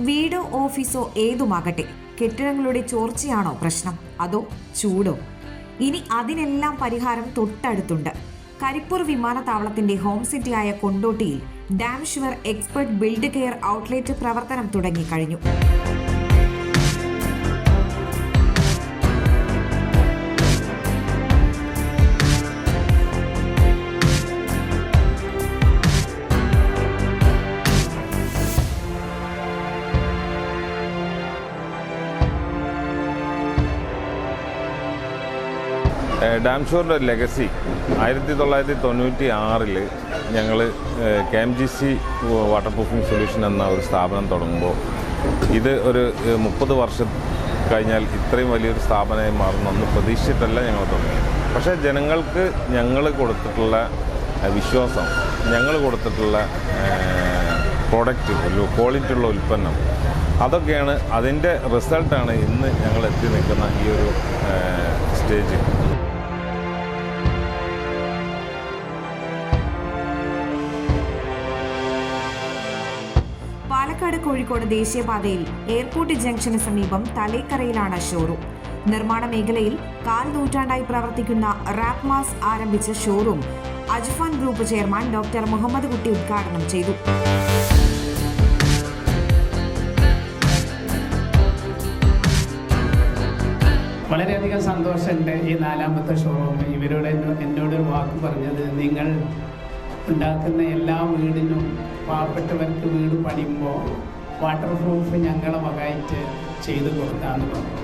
വീടോ ഓഫീസോ ഏതുമാകട്ടെ കെട്ടിടങ്ങളുടെ ചോർച്ചയാണോ പ്രശ്നം? അതോ ചൂടോ? ഇനി അതിനെല്ലാം പരിഹാരം തൊട്ടടുത്തുണ്ട്. കരിപ്പൂർ വിമാനത്താവളത്തിന്റെ ഹോം സിറ്റിയായ കൊണ്ടോട്ടിയിൽ Damsure expert build care outlet പ്രവർത്തനം തുടങ്ങിക്കഴിഞ്ഞു. ഡാം ഒരു ലെഗസി. ആയിരത്തി തൊള്ളായിരത്തി തൊണ്ണൂറ്റി ആറിൽ ഞങ്ങൾ K M G C waterproofing solution എന്ന ഒരു സ്ഥാപനം തുടങ്ങുമ്പോൾ ഇത് ഒരു മുപ്പത് വർഷം കഴിഞ്ഞാൽ ഇത്രയും വലിയൊരു സ്ഥാപനമായി മാറുമെന്ന് പ്രതീക്ഷിച്ചിട്ടല്ല ഞങ്ങൾ തുടങ്ങി പക്ഷേ ജനങ്ങൾക്ക് ഞങ്ങൾ കൊടുത്തിട്ടുള്ള വിശ്വാസം ഞങ്ങൾ കൊടുത്തിട്ടുള്ള പ്രോഡക്റ്റ് ഒരു ക്വാളിറ്റി ഉള്ള ഉൽപ്പന്നം അതൊക്കെയാണ് അതിന്റെ റിസൾട്ടാണ് ഇന്ന് ഞങ്ങൾ എത്തി നിൽക്കുന്ന ഈ ഒരു സ്റ്റേജ് പാലക്കാട് കോഴിക്കോട് ദേശീയപാതയിൽ എയർപോർട്ട് ജംഗ്ഷന് സമീപം തലേക്കരയിലാണ് ഷോറൂം. നിർമ്മാണ മേഖലയിൽ കാൽ നൂറ്റാണ്ടായി പ്രവർത്തിക്കുന്ന റാപ്മാസ് ആരംഭിച്ച showroom Ajfan group chairman doctor Muhammad Kutty ഉദ്ഘാടനം ചെയ്തു. വളരെയധികം സന്തോഷമുണ്ട് ഈ നാലാമത്തെ ഷോറൂം. ഇവരോട് എന്നോട് വാക്ക് പറഞ്ഞത് നിങ്ങൾ ഉണ്ടാക്കുന്ന എല്ലാ വീടിനും പാവപ്പെട്ടവർക്ക് വീട് പണിയുമ്പോൾ വാട്ടർ പ്രൂഫ് ഞങ്ങളെ വകായിട്ട് ചെയ്തു കൊടുത്താന്ന് പറഞ്ഞു.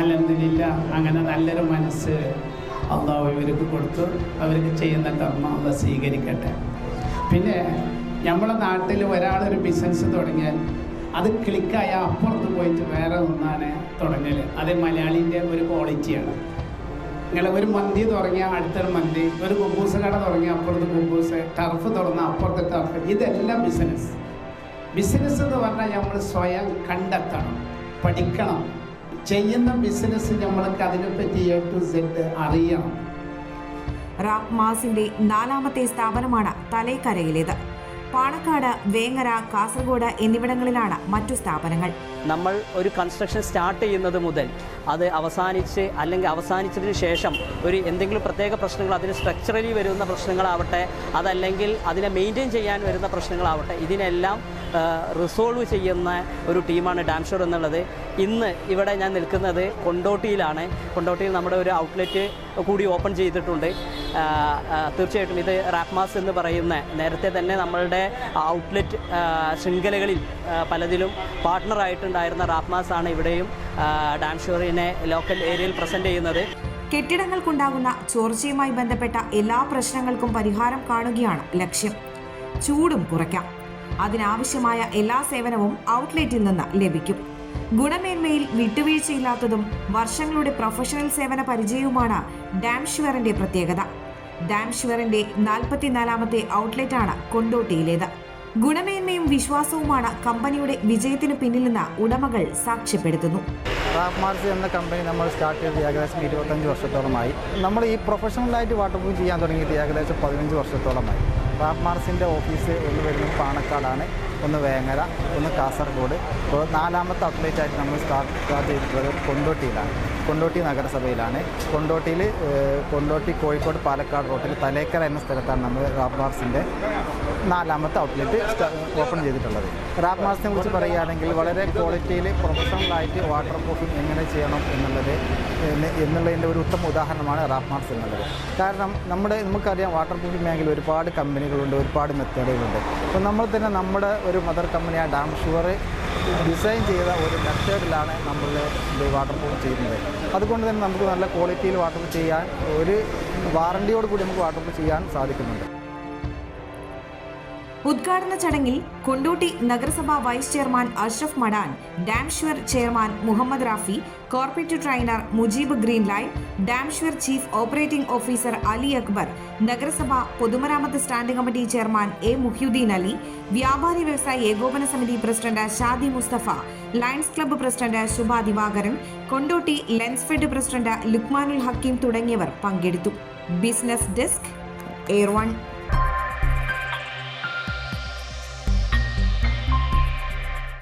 അല്ലെന്നില്ല അങ്ങനെ നല്ലൊരു മനസ്സ് അള്ളാഹു ഇവർക്ക് കൊടുത്തു. അവർക്ക് ചെയ്യുന്ന കർമ്മം അള്ള സ്വീകരിക്കട്ടെ. പിന്നെ നമ്മളെ നാട്ടിൽ ഒരാളൊരു ബിസിനസ് തുടങ്ങിയാൽ അത് ക്ലിക്കായ അപ്പുറത്ത് പോയിട്ട് വേറെ ഒന്നാണ് തുടങ്ങൽ അത് മലയാളിന്റെ ഒരു ക്വാളിറ്റിയാണ് നിങ്ങൾ ഒരു മന്തി തുടങ്ങിയ അടുത്തൊരു മന്തി ഒരു കുമ്പൂസ കട തുടങ്ങിയാൽ അപ്പുറത്ത് കുബൂസ് ടർഫ് തുറന്ന അപ്പുറത്തെ ടർഫ് ഇതെല്ലാം ബിസിനസ് ബിസിനസ് എന്ന് പറഞ്ഞാൽ നമ്മൾ സ്വയം കണ്ടെത്തണം പഠിക്കണം. ചെയ്യുന്ന ബിസിനസ് നമ്മൾക്ക് അതിനെപ്പറ്റി എ ടു സെഡ് അറിയണം. റാപ്മാസിന്റെ നാലാമത്തെ സ്ഥാപനമാണ് തലേക്കരയിലേത്. പാണക്കാട് വേങ്ങര കാസർഗോഡ് എന്നിവിടങ്ങളിലാണ് മറ്റു സ്ഥാപനങ്ങൾ. നമ്മൾ ഒരു കൺസ്ട്രക്ഷൻ സ്റ്റാർട്ട് ചെയ്യുന്നത് മുതൽ അത് അവസാനിച്ച് അല്ലെങ്കിൽ അവസാനിച്ചതിന് ശേഷം ഒരു എന്തെങ്കിലും പ്രത്യേക പ്രശ്നങ്ങൾ അതിന് സ്ട്രക്ചറലി വരുന്ന പ്രശ്നങ്ങളാവട്ടെ അതല്ലെങ്കിൽ അതിനെ മെയിന്റെയിൻ ചെയ്യാൻ വരുന്ന പ്രശ്നങ്ങളാവട്ടെ ഇതിനെല്ലാം റിസോൾവ് ചെയ്യുന്ന ഒരു ടീമാണ് ഡാംഷോർ എന്നുള്ളത്. ഇന്ന് ഇവിടെ ഞാൻ നിൽക്കുന്നത് കൊണ്ടോട്ടിയിലാണ്. കൊണ്ടോട്ടിയിൽ നമ്മുടെ ഒരു ഔട്ട്ലെറ്റ് കൂടി ഓപ്പൺ ചെയ്തിട്ടുണ്ട്. തീർച്ചയായിട്ടും ഇത് റാപ്മാസ് എന്ന് പറയുന്ന നേരത്തെ തന്നെ നമ്മളുടെ ഔട്ട്ലെറ്റ് ശൃംഖലകളിൽ പലതിലും പലതിലും പാർട്ട്ണറായിട്ടുണ്ടായിരുന്ന റാപ്മാസ് ആണ് ഇവിടെയും ഡാൻസ് ഷോറിനെ ലോക്കൽ ഏരിയയിൽ പ്രസന്റ് ചെയ്യുന്നത്. കെട്ടിടങ്ങൾക്കുണ്ടാകുന്ന ചോർച്ചയുമായി ബന്ധപ്പെട്ട എല്ലാ പ്രശ്നങ്ങൾക്കും പരിഹാരം കാണുകയാണ് ലക്ഷ്യം. ചൂടും കുറയ്ക്കാം. അതിനാവശ്യമായ എല്ലാ സേവനവും ഔട്ട്ലെറ്റിൽ നിന്ന് ലഭിക്കും. ഗുണമേന്മയിൽ വിട്ടുവീഴ്ചയില്ലാത്തതും വർഷങ്ങളുടെ പ്രൊഫഷണൽ സേവന പരിചയവുമാണ് ഡാംഷ്വറിന്റെ പ്രത്യേകത. ഡാംഷ്വറിന്റെ നാൽപ്പത്തിനാലാമത്തെ ഔട്ട്ലെറ്റാണ് കൊണ്ടോട്ടിയിലേത്. ഗുണമേന്മയും വിശ്വാസവുമാണ് കമ്പനിയുടെ വിജയത്തിന് പിന്നിലെന്ന് ഉടമകൾ സാക്ഷ്യപ്പെടുത്തുന്നു. റാഫ്മാർസ് എന്ന കമ്പനി നമ്മൾ സ്റ്റാർട്ട് ചെയ്തത് ഏകദേശം ഇരുപത്തഞ്ച് വർഷത്തോളമായി. നമ്മൾ ഈ പ്രൊഫഷണലായിട്ട് വാട്ടർ പ്രൂഫ് ചെയ്യാൻ തുടങ്ങിയിട്ട് ഏകദേശം പതിനഞ്ച് വർഷത്തോളമായി. റാഫ്മാർസിന്റെ ഓഫീസ് എന്ന് വരുന്നത് പാണക്കാടാണ്. ഒന്ന് വേങ്ങര ഒന്ന് കാസർഗോഡ്. ഇപ്പോൾ നാലാമത്തെ ഔട്ട്ലെറ്റ് ആയിട്ട് നമ്മൾ സ്റ്റാർട്ട് സ്റ്റാർട്ട് ചെയ്തിട്ടുള്ളത് കൊണ്ടോട്ടിയിലാണ്. കൊണ്ടോട്ടി നഗരസഭയിലാണ്. കൊണ്ടോട്ടിയിൽ കൊണ്ടോട്ടി കോഴിക്കോട് പാലക്കാട് റോട്ടിൽ തലേക്കര എന്ന സ്ഥലത്താണ് നമ്മൾ റാബ് മാർസിന്റെ നാലാമത്തെ ഔട്ട്ലെറ്റ് ഓപ്പൺ ചെയ്തിട്ടുള്ളത്. റാബ് മാർസിനെ കുറിച്ച് പറയുകയാണെങ്കിൽ വളരെ ക്വാളിറ്റിയിൽ പ്രൊഫഷണലായിട്ട് വാട്ടർ പ്രൂഫിംഗ് എങ്ങനെ ചെയ്യണം എന്നുള്ളത് എന്ന് എന്നുള്ളതിന്റെ ഒരു ഉത്തമ ഉദാഹരണമാണ് റാബ് മാർസ് എന്നുള്ളത്. കാരണം നമ്മുടെ നമുക്കറിയാം വാട്ടർ പ്രൂഫിംഗ് മേഖലയിൽ ഒരുപാട് കമ്പനികളുണ്ട് ഒരുപാട് മെത്തേഡുകളുണ്ട് അപ്പോൾ നമ്മൾ തന്നെ നമ്മുടെ ഒരു മദർ കമ്പനിയായ ഡാം ഷുവർ ഡിസൈൻ ചെയ്ത ഒരു മെത്തേഡിലാണ് നമ്മൾ വാട്ടർ പ്രൂഫ് ചെയ്യുന്നത്. അതുകൊണ്ട് തന്നെ നമുക്ക് നല്ല ക്വാളിറ്റിയിൽ വാട്ടർ ചെയ്യാൻ ഒരു വാറണ്ടിയോട് കൂടി നമുക്ക് വാട്ടർ ചെയ്യാൻ സാധിക്കുന്നുണ്ട്. ഉദ്ഘാടന ചടങ്ങിൽ കൊണ്ടോട്ടി നഗരസഭാ vice chairman Ashraf Madan Damsure chairman Muhammad Rafi corporate trainer Mujeeb Greenline Damsure chief operating officer Ali Akbar നഗരസഭാ പൊതുമരാമത്ത് standing committee chairman A Muhyuddeen Ali വ്യാപാരി വ്യവസായി ഏകോപന സമിതി president Shadi Musthafa Lions club president Shubha Divakaran Kondotty Lensfed president Lukmanul Hakeem തുടങ്ങിയവർ പങ്കെടുത്തു. Business desk air one.